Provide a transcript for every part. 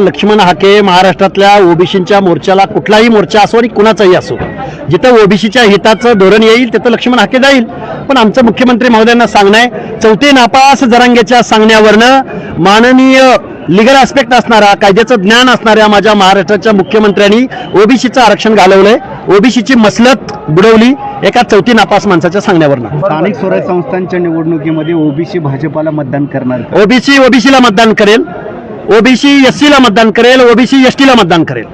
लक्ष्मण हाके महाराष्ट्रातल्या ओबीसीच्या मोर्चाला कुठलाही मोर्चा असो आणि कुणाचाही असो जिथं ओबीसीच्या हिताचं धोरण येईल तिथं लक्ष्मण हाके जाईल. पण आमचं मुख्यमंत्री महोदयांना सांगणं आहे चौथे नापास जरांगेच्या सांगण्यावरनं माननीय लिगल आस्पेक्ट असणारा कायद्याचं ज्ञान असणाऱ्या माझ्या महाराष्ट्राच्या मुख्यमंत्र्यांनी ओबीसीचं आरक्षण घालवलंय. ओबीसीची मसलत बुडवली एका चौथी नापास माणसाच्या सांगण्यावरनं. स्थानिक स्वराज्य संस्थांच्या निवडणुकीमध्ये ओबीसी भाजपाला मतदान करणार ओबीसी ओबीसीला मतदान करेल. ओबीसी एससीला मतदान करेल ओबीसी एसटीला मतदान करेल.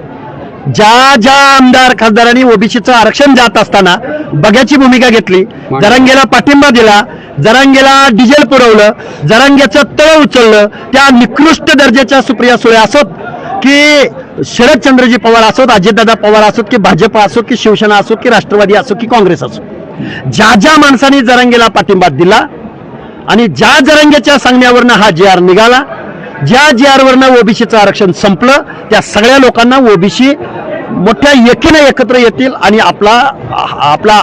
ज्या ज्या आमदार खासदारांनी ओबीसीचं आरक्षण जात असताना बघ्याची भूमिका घेतली जरांगेला पाठिंबा दिला जरांगेला डिझेल पुरवलं जरांगेचं तळ उचललं त्या निकृष्ट दर्जाच्या सुप्रिया सुळे असोत की शरदचंद्रजी पवार असोत अजितदादा पवार असोत की भाजप असो की शिवसेना असो की राष्ट्रवादी असो की काँग्रेस असो ज्या ज्या माणसांनी जरांगेला पाठिंबा दिला आणि ज्या जरंग्याच्या सांगण्यावरनं हा जी आर निघाला ज्या जी आरवरनं ओबीसीचं आरक्षण संपलं त्या सगळ्या लोकांना ओबीसी मोठ्या एकीने एकत्र येतील आणि आपला आपला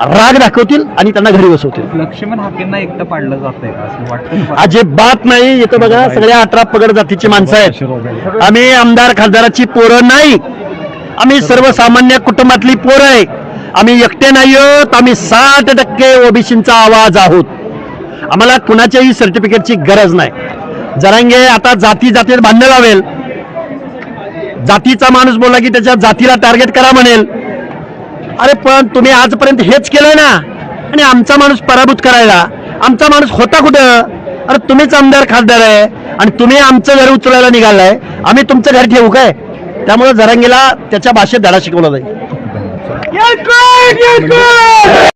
राग दाखवतील आणि त्यांना घरी बसवतील. लक्ष्मण हाकेंना एकटं पाडलं वाटतं अजिबात नाही. इथं बघा सगळ्या अठरा पगड जातीची माणसं आहेत. आम्ही आमदार खासदाराची पोरं नाही. आम्ही सर्वसामान्य कुटुंबातली पोरं आहे. आम्ही एकटे नाही आहोत. आम्ही साठ टक्के ओबीसींचा आवाज आहोत. आम्हाला कुणाच्याही सर्टिफिकेटची गरज नाही. जरांगे आता जाती जातीत भांडण लावेल. जातीचा माणूस बोलला की त्याच्या जातीला टार्गेट करा म्हणेल. अरे पण तुम्ही आजपर्यंत हेच केलंय ना? आणि आमचा माणूस पराभूत करायला. आमचा माणूस होता कुठं? अरे तुम्हीच आमदार खासदार आहे आणि तुम्ही आमचं घर उचलायला निघालाय. आम्ही तुमचं घर ठेवू काय? त्यामुळे जरांगीला त्याच्या भाषेत धडा शिकवला जाईल.